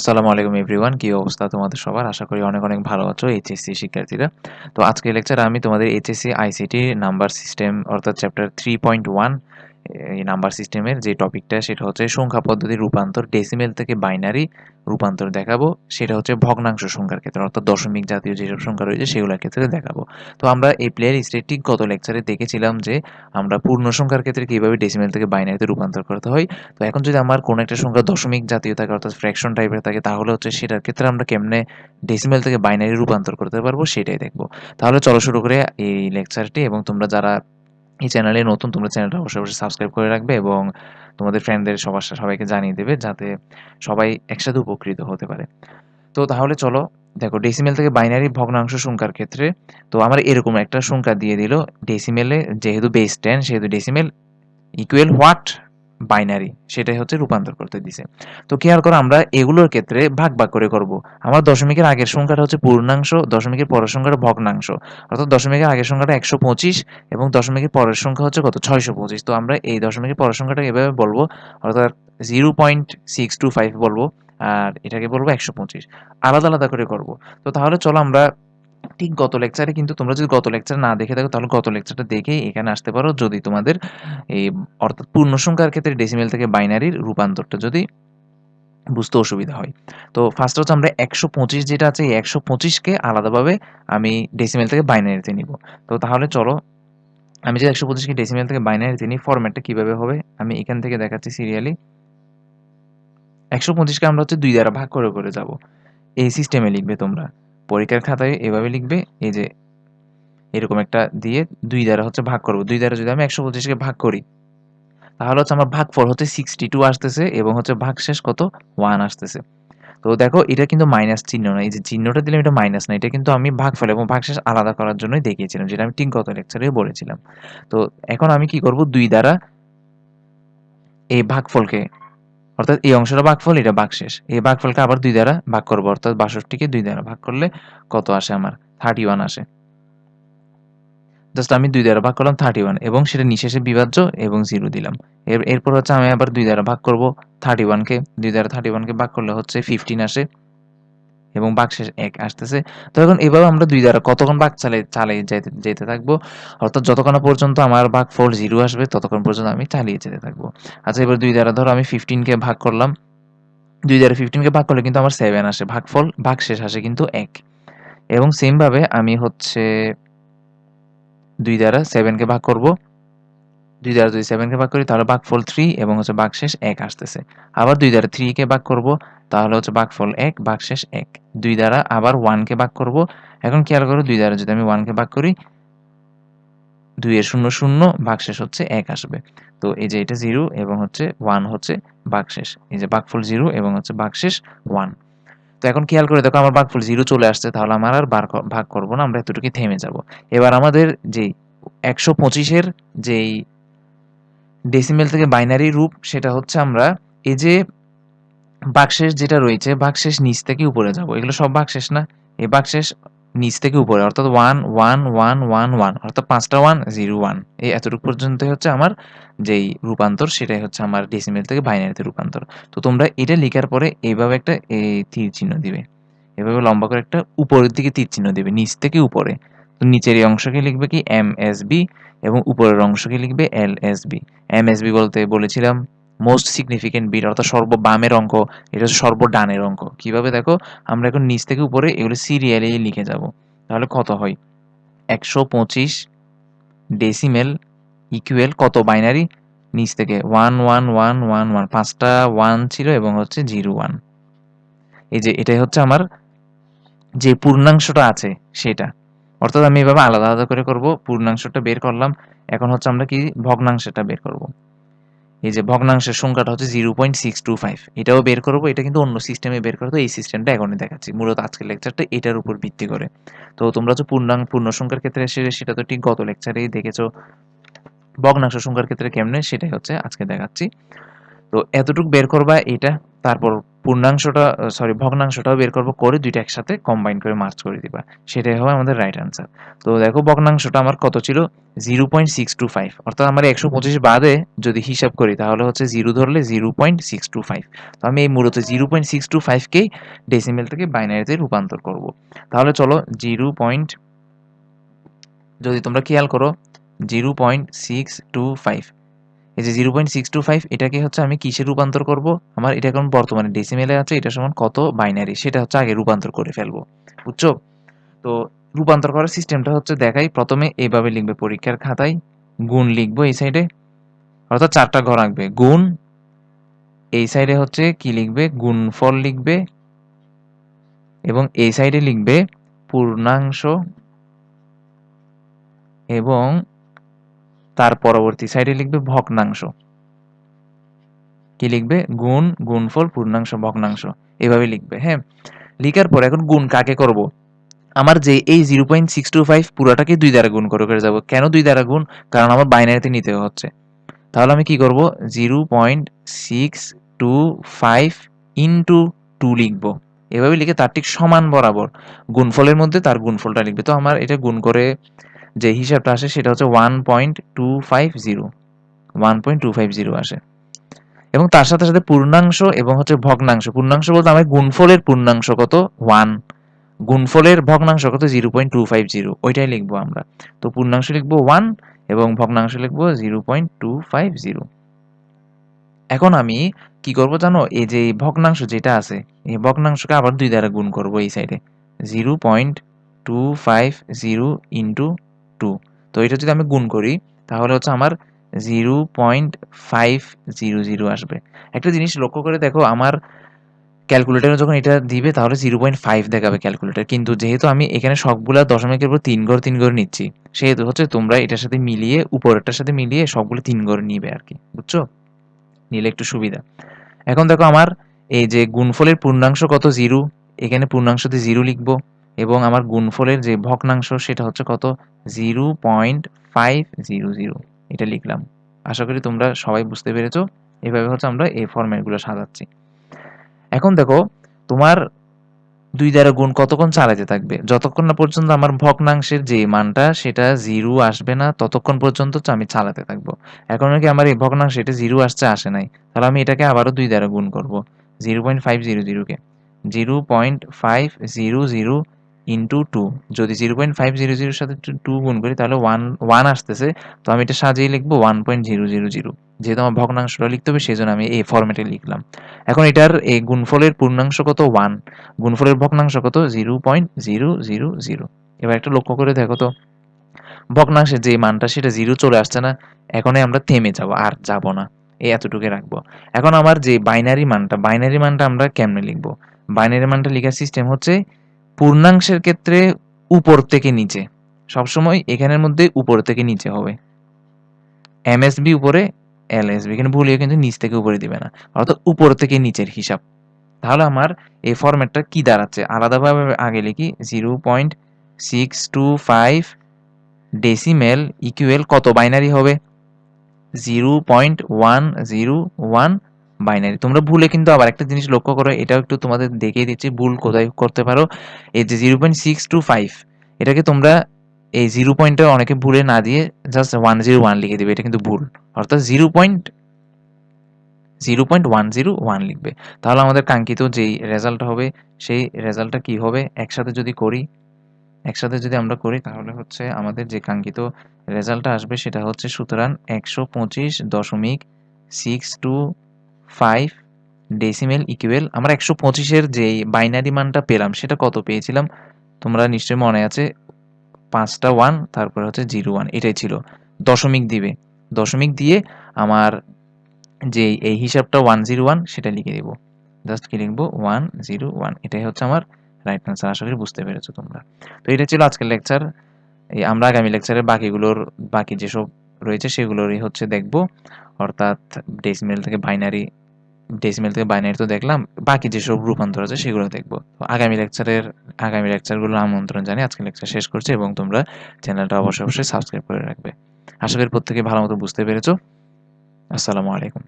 আসসালামু আলাইকুম এভরিওয়ান কি অবস্থা তোমাদের সবার? আশা করি অনেক অনেক ভালো আছো এইচএসসি শিক্ষার্থীরা। তো আজকে লেকচার আমি তোমাদের এইচএসসি আইসিটি নাম্বার সিস্টেম অর্থাৎ চ্যাপ্টার থ্রি পয়েন্ট ওয়ান এই নাম্বার সিস্টেমের যে টপিকটা, সেটা হচ্ছে সংখ্যা পদ্ধতির রূপান্তর ডেসিমেল থেকে বাইনারি রূপান্তর দেখাবো। সেটা হচ্ছে ভগ্নাংশ সংখ্যার ক্ষেত্রে, অর্থাৎ দশমিক জাতীয় যেসব সংখ্যা রয়েছে, সেগুলোর ক্ষেত্রে দেখাবো। তো আমরা এই প্লেয়ার স্টেটিক গত লেকচারে দেখেছিলাম যে আমরা পূর্ণ সংখ্যার ক্ষেত্রে কীভাবে ডেসিমেল থেকে বাইনারিতে রূপান্তর করতে হয়। তো এখন যদি আমার কোনো একটা সংখ্যা দশমিক জাতীয় থাকে, অর্থাৎ ফ্র্যাকশন টাইপের থাকে, তাহলে হচ্ছে সেটার ক্ষেত্রে আমরা কেমনে ডেসিমেল থেকে বাইনারি রূপান্তর করতে পারব, সেটাই দেখব। তাহলে চলো শুরু করে এই লেকচারটি এবং তোমরা যারা এই চ্যানেলে নতুন তোমরা চ্যানেলটা অবশ্যই অবশ্যই সাবস্ক্রাইব করে রাখবে এবং তোমাদের ফ্রেন্ডদের সবার সবাইকে জানিয়ে দেবে যাতে সবাই একসাথে উপকৃত হতে পারে। তো তাহলে চলো, দেখো ডেসিমেল থেকে বাইনারি ভগ্নাংশ সংখ্যার ক্ষেত্রে, তো আমার এরকম একটা সংখ্যা দিয়ে দিল ডেসিমেলে যেহেতু বেস টেন সেহেতু ডেসিমেল ইকুয়াল হোয়াট বাইনারি সেটাই হচ্ছে রূপান্তর করতে দিছে। তো খেয়াল করো, আমরা এগুলোর ক্ষেত্রে ভাগ ভাগ করে করব। আমার দশমিকের আগের সংখ্যাটা হচ্ছে পূর্ণাংশ, দশমিকের পরের সংখ্যাটা ভগ্নাংশ। অর্থাৎ দশমিকের আগের সংখ্যাটা একশো পঁচিশ এবং দশমিকের পরের সংখ্যা হচ্ছে কত? ছয়শো পঁচিশ। তো আমরা এই দশমিকের পরের সংখ্যাটা এভাবে বলব, অর্থাৎ zero point six two five বলব, আর এটাকে বলব একশো পঁচিশ। আলাদা আলাদা করে করব। তো তাহলে চলো আমরা ঠিক গত লেকচারে কিন্তু তোমরা যদি গত লেকচার না দেখে থাকো, তাহলে গত লেকচারটা দেখেই এখানে আসতে পারো। যদি তোমাদের এই অর্থাৎ পূর্ণ সংখ্যার ক্ষেত্রে ডেসিমেল থেকে বাইনারির রূপান্তরটা যদি বুঝতে অসুবিধা হয়। তো ফার্স্ট হচ্ছে আমরা একশো পঁচিশ যেটা আছে, এই একশো পঁচিশকে আলাদাভাবে আমি ডেসিমেল থেকে বাইনারিতে নিব। তো তাহলে চলো, আমি যে একশো পঁচিশকে ডেসিমেল থেকে বাইনারিতে নিই ফরম্যাটটা কীভাবে হবে? আমি এখান থেকে দেখাচ্ছি সিরিয়ালি একশো পঁচিশকে আমরা হচ্ছে দুই দ্বারা ভাগ করে করে যাব। এই সিস্টেমে লিখবে তোমরা। পরীক্ষার খাতায় এভাবে লিখবে, এই যে এরকম একটা দিয়ে দুই দ্বারা হচ্ছে ভাগ করব। দুই দ্বারা যদি আমি একশো পঁচিশকে ভাগ করি, তাহলে হচ্ছে আমার ভাগ ফল হচ্ছে সিক্সটি টু আসতেছে এবং হচ্ছে ভাগ শেষ কত? ওয়ান আসতেছে। তো দেখো, এটা কিন্তু মাইনাস চিহ্ন না। এই যে চিহ্নটা দিলাম, এটা মাইনাস না। এটা কিন্তু আমি ভাগ ফেল এবং ভাগ শেষ আলাদা করার জন্যই দেখিয়েছিলাম, যেটা আমি ঠিক গত লেকচারে বলেছিলাম। তো এখন আমি কি করব? দুই দ্বারা এই ভাগফলকে অর্থাৎ এই অংশটা ভাগফল, এটা ভাগশেষ। এই ভাগফলকে আবার দুই দ্বারা ভাগ করব, অর্থাৎ বাষট্টিকে দুই দ্বারা ভাগ করলে কত আসে আমার? থার্টি ওয়ান আসে। জাস্ট আমি দুই দ্বারা ভাগ করলাম থার্টি ওয়ান এবং সেটা নিঃশেষে বিভাজ্য এবং জিরো দিলাম। এর, এরপর হচ্ছে আমি আবার দুই দ্বারা ভাগ করব থার্টি ওয়ানকে দুই দ্বারা থার্টি ওয়ানকে ভাগ করলে হচ্ছে ফিফটিন আসে। এবং বাকশেষ এক আসতেছে। তো এখন এভাবে আমরা দুই দ্বারা কতক্ষণ বাক চালে চালিয়ে যেতে যেতে থাকব? অর্থাৎ যতক্ষণ পর্যন্ত আমার ভাগ ফল জিরো আসবে, ততক্ষণ পর্যন্ত আমি চালিয়ে যেতে থাকব। আচ্ছা এবার দুই দ্বারা ধরো আমি ফিফটিনকে ভাগ করলাম। দুই দ্বারা ফিফটিনকে ভাগ করলে কিন্তু আমার সেভেন আসে ভাগফল ভাগ শেষ আসে কিন্তু এক। এবং সেমভাবে আমি হচ্ছে দুই দ্বারা সেভেনকে ভাগ করব। দুই দ্বারা যদি সেভেনকে ভাগ করি, তাহলে ভাগফল থ্রি এবং হচ্ছে ভাগশেষ এক আসতেছে। আবার দুই দ্বারা থ্রিকে ভাগ করব। তাহলে হচ্ছে ভাগফল এক ভাগশেষ এক। দুই দ্বারা আবার ওয়ানকে ভাগ করব। এখন খেয়াল করো, দুই দ্বারা যদি আমি ওয়ানকে ভাগ করি, দুইয়ের শূন্য শূন্য ভাগশেষ হচ্ছে এক আসবে। তো এই যে এটা জিরো এবং হচ্ছে ওয়ান হচ্ছে ভাগশেষ এই যে ভাগফল জিরো এবং হচ্ছে ভাগশেষ ওয়ান তো এখন খেয়াল করে দেখো, আমার ভাগফল জিরো চলে আসছে, তাহলে আমার আর বার ভাগ করব না, আমরা এতটুকু থেমে যাব। এবার আমাদের যেই একশো পঁচিশের যেই ডেসিমেল থেকে বাইনারি রূপ, সেটা হচ্ছে আমরা এই যে বাকশেষ যেটা রয়েছে বাকশেষ নিচ থেকে উপরে যাব। এগুলো সব বাকশেষ না? এই বাকশেষ নিচ থেকে উপরে, অর্থাৎ one one one one one অর্থাৎ পাঁচটা ওয়ান জিরো ওয়ান এই এতটুকু পর্যন্ত হচ্ছে আমার যেই রূপান্তর, সেটাই হচ্ছে আমার ডেসিমেল থেকে বাইনারিতে রূপান্তর। তো তোমরা এটা লেখার পরে এইভাবে একটা তীর চিহ্ন দিবে। এভাবে লম্বা করে একটা উপরের দিকে তীর চিহ্ন দিবে, নিচ থেকে উপরে। তো নিচের এই অংশকে লিখবে কি? এম এস বি এবং উপরের অংশকে লিখবে L S B M S B বলতে বলেছিলাম মোস্ট সিগনিফিকেন্ট বিট অর্থাৎ সর্ব বামের অঙ্ক, এটা হচ্ছে সর্ব ডানের অঙ্ক। কীভাবে দেখো? আমরা এখন নিচ থেকে উপরে এগুলো সিরিয়ালে লিখে যাব। তাহলে কত হয়? একশো পঁচিশ ডেসিমেল ইকুয়েল কত বাইনারি নিচ থেকে one one one one one পাঁচটা ওয়ান ছিল এবং হচ্ছে জিরো ওয়ান এই যে এটাই হচ্ছে আমার যে পূর্ণাংশটা আছে সেটা। অর্থাৎ আমি এভাবে আলাদা আলাদা করে করব, পূর্ণাংশটা বের করলাম। এখন হচ্ছে আমরা কি ভগ্নাংশটা বের করব? এই যে ভগ্নাংশের সংখ্যাটা হচ্ছে zero point six two five এটাও বের করব, এটা কিন্তু অন্য সিস্টেমে বের করতো এই সিস্টেমটা এখনই দেখাচ্ছি। মূলত আজকের লেকচারটা এটার উপর ভিত্তি করে। তো তোমরা হচ্ছে পূর্ণাঙ্গ পূর্ণ সংখ্যার ক্ষেত্রে এসে সেটা তো ঠিক গত লেকচারেই দেখেছ। ভগ্নাংশ সংখ্যার ক্ষেত্রে কেমনে সেটাই হচ্ছে আজকে দেখাচ্ছি। তো এতটুকু বের করবা এটা, তারপর পূর্ণাংশটা সরি ভগ্নাংশটাও বের করব, করে দুইটা একসাথে কম্বাইন করে মার্চ করে দিবা। সেটাই হবে আমাদের রাইট আনসার তো দেখো ভগ্নাংশটা আমার কত ছিল? Zero point six two five অর্থাৎ আমার একশো পঁচিশ বাদে যদি হিসাব করি, তাহলে হচ্ছে জিরো ধরলে zero point six two five তো আমি এই মূলত জিরো পয়েন্ট সিক্স টু ফাইভকেই ডেসিমেল থেকে বাইনারিতে রূপান্তর করব। তাহলে চলো জিরো পয়েন্ট যদি তোমরা খেয়াল করো zero point six two five এই যে zero point six two five এটাকে হচ্ছে আমি কিসে রূপান্তর করব? আমার এটা এখন বর্তমানে ডেসিমেলে আছে, এটা সমান কত? বাইনারি সেটা হচ্ছে আগে রূপান্তর করে ফেলব, বুঝছ? তো রূপান্তর করার সিস্টেমটা হচ্ছে দেখাই, প্রথমে এইভাবে লিখবে পরীক্ষার খাতায়, গুণ লিখব এই সাইডে অর্থাৎ চারটা ঘর আঁকবে, গুণ, এই সাইডে হচ্ছে কি লিখবে? গুণফল লিখবে, এবং এই সাইডে লিখবে পূর্ণাংশ, এবং তার পরবর্তী সাইডে লিখবে ভগ্নাংশ। কি লিখবে? গুণ, গুণফল, পূর্ণাংশ, ভগ্নাংশ। এভাবে লিখবে হ্যাঁ? লিখার পর এখন গুণ কাকে করব? আমার যে এই zero point six two five পুরোটাকে দুই দ্বারা গুণ করে করে যাব। কেন দুই দ্বারা গুণ? কারণ আমার বাইনারিতে নিতে হচ্ছে। তাহলে আমি কি করব? Zero point six two five into two লিখব। এভাবে লিখে তার ঠিক সমান বরাবর গুণফলের মধ্যে তার গুণফলটা লিখবে। তো আমার এটা গুণ করে যে হিসাবটা আসে সেটা হচ্ছে one point two five zero one point two five zero আসে। এবং তার সাথে সাথে পূর্ণাংশ এবং হচ্ছে ভগ্নাংশ, পূর্ণাংশ বলতে আমার গুণফলের পূর্ণাংশ কত? ওয়ান গুণফলের ভগ্নাংশ কত? Zero point two five zero ওইটাই লিখব আমরা। তো পূর্ণাংশ লিখব ওয়ান এবং ভগ্নাংশ লিখব zero point two five zero এখন আমি কি করব জানো? এই যে ভগ্নাংশ যেটা আছে, এই ভগ্নাংশকে আবার দুই দ্বারা গুণ করব এই সাইডে zero point two five zero into two তো এটা যদি আমি গুণ করি, তাহলে হচ্ছে আমার zero point five zero zero আসবে। একটা জিনিস লক্ষ্য করে দেখো, আমার ক্যালকুলেটারে যখন এটা দিবে, তাহলে জিরো পয়েন্ট ফাইভ দেখাবে ক্যালকুলেটার কিন্তু যেহেতু আমি এখানে সবগুলা দশমিকের উপর তিন ঘর তিন ঘর নিচ্ছি, সেহেতু হচ্ছে তোমরা এটার সাথে মিলিয়ে, উপরেরটার সাথে মিলিয়ে সবগুলো তিন ঘর নিবে আর কি বুঝছ? নিলে একটু সুবিধা। এখন দেখো আমার এই যে গুণফলের পূর্ণাংশ কত? জিরো এখানে পূর্ণাংশতে জিরো লিখব। এবং আমার গুণফলের যে ভগ্নাংশ সেটা হচ্ছে কত? Zero point five zero zero. এটা লিখলাম। আশা করি তোমরা সবাই বুঝতে পেরেছ। এভাবে হচ্ছে আমরা এই ফর্ম্যাটগুলো সাজাচ্ছি। এখন দেখো, তোমার দুই দ্বারা গুণ কতক্ষণ চালাতে থাকবে? যতক্ষণ না পর্যন্ত আমার ভগ্নাংশের যে মানটা, সেটা জিরো আসবে না, ততক্ষণ পর্যন্ত আমি চালাতে থাকব। এখন কি আমার এই ভগ্নাংশ, এটা জিরো আসছে, আসে নাই? তাহলে আমি এটাকে আবারও দুই দ্বারা গুণ করব। Zero point five zero জিরোকে zero point five zero zero into two যদি জিরো পয়েন্ট ফাইভ জিরো জিরোর সাথে টু গুণ করি, তাহলে ওয়ান ওয়ান আসতেছে। তো আমি এটা সাজিয়ে লিখব one point zero zero zero যেহেতু আমার ভগ্নাংশটা লিখতে হবে সেই জন্য আমি এই ফর্মেটে লিখলাম। এখন এটার এই গুণফলের পূর্ণাংশ কত? ওয়ান গুণফলের ভগ্নাংশ কত? Zero point zero zero zero এবার একটা লক্ষ্য করে দেখো তো। ভগ্নাংশের যে মানটা, সেটা জিরো চলে আসছে না। এখনই আমরা থেমে যাব, আর যাব না। এই এতটুকু রাখব। এখন আমার যে বাইনারি মানটা বাইনারি মানটা আমরা কেমনে লিখব? বাইনারি মানটা লেখার সিস্টেম হচ্ছে পূর্ণাংশের ক্ষেত্রে উপর থেকে নিচে। সবসময় এখানের মধ্যে উপর থেকে নিচে হবে। এমএসবি উপরে, এলএসবি। এখানে ভুলিয়ে কিন্তু নিচ থেকে উপরে দিবে না। অর্থাৎ উপর থেকে নিচের হিসাব। তাহলে আমার এই ফরম্যাটটা কি দাঁড়াচ্ছে? আলাদাভাবে আগে লিখি। Zero point six two five decimal equal কত বাইনারি হবে? Zero point one zero one binary তোমরা ভুলে কিন্তু আবার একটা জিনিস লক্ষ্য করো, এটাও একটু তোমাদের দেখিয়ে দিচ্ছি, ভুল কোথায় করতে পারো। এই যে zero point six two five এটাকে তোমরা এই জিরো পয়েন্টটা অনেকে ভুলে না দিয়ে জাস্ট ওয়ান জিরো ওয়ান লিখে দেবে, এটা কিন্তু ভুল। অর্থাৎ zero point zero point one zero one লিখবে। তাহলে আমাদের কাঙ্ক্ষিত যেই রেজাল্ট হবে, সেই রেজাল্টটা কি হবে? একসাথে যদি করি, একসাথে যদি আমরা করি, তাহলে হচ্ছে আমাদের যে কাঙ্ক্ষিত রেজাল্টটা আসবে, সেটা হচ্ছে সুতরাং একশো পঁচিশ দশমিক six two five decimal equal আমরা একশো পঁচিশের যে বাইনারি মানটা পেলাম, সেটা কত পেয়েছিলাম? তোমরা নিশ্চয়ই মনে আছে, পাঁচটা ওয়ান তারপরে হচ্ছে জিরো ওয়ান এটাই ছিল। দশমিক দিবে। দশমিক দিয়ে আমার যে এই হিসাবটা ওয়ান জিরো ওয়ান সেটা লিখে দিব। জাস্ট কি লিখব? ওয়ান জিরো ওয়ান এটাই হচ্ছে আমার রাইট আনসার আশা করি বুঝতে পেরেছ তোমরা। তো এটা ছিল আজকের লেকচার এই আমরা আগামী লেকচারে বাকিগুলোর, বাকি যেসব রয়েছে সেগুলোরই হচ্ছে দেখব। অর্থাৎ ডেসিমেল থেকে বাইনারি ডেসিমেল থেকে বাইনারি তো দেখলাম, বাকি যেসব রূপান্তর আছে সেগুলো দেখব। আগামী লেকচারের আগামী লেকচারগুলো আমন্ত্রণ জানিয়ে আজকে লেকচার শেষ করছি এবং তোমরা চ্যানেলটা অবশ্যই অবশ্যই সাবস্ক্রাইব করে রাখবে। আশা করি প্রত্যেকে ভালো মতো বুঝতে পেরেছ। আসসালামু আলাইকুম।